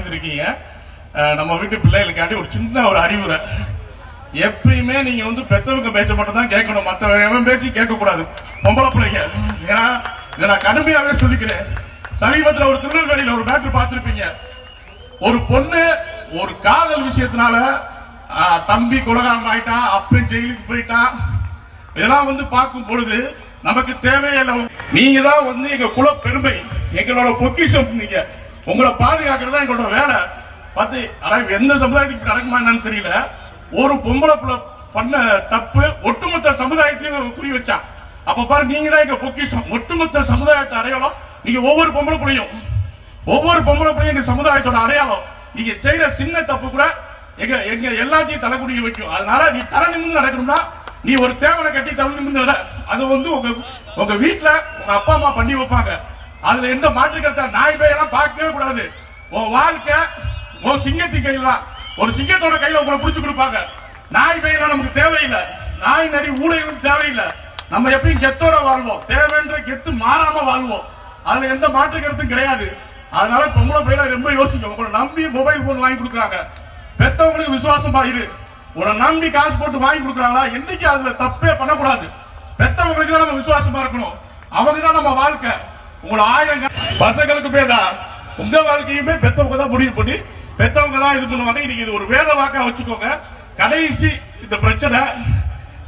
அமைந்திருக்கீங்க. நம்ம வீட்டு பிள்ளைகளுக்காண்டி ஒரு சின்ன ஒரு அறிவுரை. எப்பயுமே நீங்க வந்து பெற்றவங்க பேச்ச மட்டும் தான் கேட்கணும். மத்த பேச்சு கேட்க கூடாது பொம்பளை பிள்ளைங்க. ஏன்னா இதை நான் கடுமையாவே சொல்லிக்கிறேன். சமீபத்துல ஒரு திருநெல்வேலியில ஒரு மேட்ரு பார்த்துருப்பீங்க. ஒரு பொண்ணு ஒரு காதல் விஷயத்தினால தம்பி குலகாரம் ஆயிட்டான் அப்பன் ஜெயிலுக்கு போயிட்டான் இதெல்லாம் வந்து பார்க்கும் பொழுது நமக்கு தேவையில்லை நீங்க தான் வந்து எங்க குல பெருமை எங்களோட பொக்கிஷம் நீங்க. உங்களை பாதுகாக்கிறது தான் எங்களோட வேலை. பார்த்து ஆனா எந்த சமுதாயத்துக்கு நடக்குமா என்னன்னு தெரியல. ஒரு பொம்பளை புள்ள பண்ண தப்பு ஒட்டுமொத்த சமுதாயத்தையும் புரிய வச்சா. அப்ப பாரு நீங்க தான் எங்க பொக்கிஷம். ஒட்டுமொத்த சமுதாயத்தை அடையாளம் நீங்க ஒவ்வொரு பொம்பளை பிள்ளையும். ஒவ்வொரு பொம்பளை பிள்ளையும் எங்க சமுதாயத்தோட அடையாளம். நீங்க செய்யற சின்ன தப்பு கூட எங்க எங்க எல்லாத்தையும் தலைக்குடிக்க வைக்கும். அதனால நீ தலை நிமிர்ந்து நடக்கணும்னா நீ ஒரு தேவனை கட்டி தலை நிமிந்து அது வந்து உங்க உங்க வீட்டுல உங்க அப்பா அம்மா பண்ணி வைப்பாங்க. அதுல எந்த மாற்று கருத்தா நாய் பேயெல்லாம் பார்க்கவே கூடாது. உன் வாழ்க்கை உன் சிங்கத்தின் கையில் தான். ஒரு சிங்கத்தோட கையில உங்களை புடிச்சு கொடுப்பாங்க. நாய் பேயெல்லாம் நமக்கு தேவையில்லை. நாய் நரி ஊழைகளும் தேவையில்லை. நம்ம எப்பயும் கெத்தோட வாழ்வோம். தேவைன்ற கெத்து மாறாம வாழ்வோம். அதுல எந்த மாற்று கருத்தும் கிடையாது. அதனால பொம்பளை பிள்ளைல ரொம்ப யோசிக்கும் உங்களை நம்பி மொபைல் போன் வாங்கி கொடுக்குறாங்க. பெத்தவங்களுக்கு விசுவாசமா இரு உன்னை நம்பி காசு போட்டு வாங்கி கொடுக்குறாங்களா? என்னைக்கு அதுல தப்பே பண்ணக்கூடாது. பெத்தவங்களுக்கு தான் நம்ம விசுவாசமா இருக்கணும். அவங்க தான் நம்ம வாழ்க்கை. உங்களை ஆழங்க பசங்களுக்கு பேதா உங்க வாழ்க்கையுமே பெத்தவங்க தான் முடிவு பண்ணி பெத்தவங்க தான் இது பண்ணுவாங்க. இன்னைக்கு இது ஒரு வேத வாக்கா வச்சுக்கோங்க. கடைசி இந்த பிரச்சனை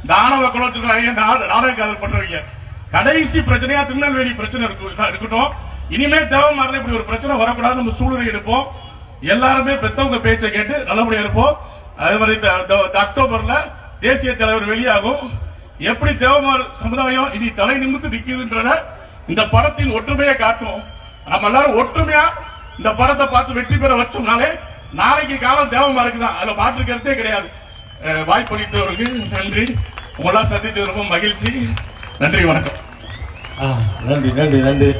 தானவ குளத்துக்கு குலத்துக்கு நாடக காதல் பண்றவங்க கடைசி பிரச்சனையா திருநெல்வேலி பிரச்சனை இருக்கட்டும். இனிமே தேவமாரில் இப்படி ஒரு பிரச்சனை வரக்கூடாது நம்ம சூழ்நிலை எடுப்போம். எல்லாருமே பெத்தவங்க பேச்சை கேட்டு நல்லபடியா இருப்போம். அதே மாதிரி இந்த- அக்டோபர்ல தேசிய தலைவர் வெளியாகும். எப்படி தேவமார் சமுதாயம் இனி தலை நிமித்து நிக்குதுன்றத இந்த படத்தின் ஒற்றுமையை காட்டும் நம்ம எல்லாரும் ஒற்றுமையா இந்த படத்தை பார்த்து வெற்றி பெற வச்சோம்னாலே நாளைக்கு காலம் தேவமா இருக்குதான் அதுல மாற்று கருத்தே கிடையாது அஹ் வாய்ப்பளித்தவருக்கு நன்றி. உங்களா சந்திச்சது ரொம்ப மகிழ்ச்சி. நன்றி வணக்கம். ஆ, நன்றி நன்றி நன்றி.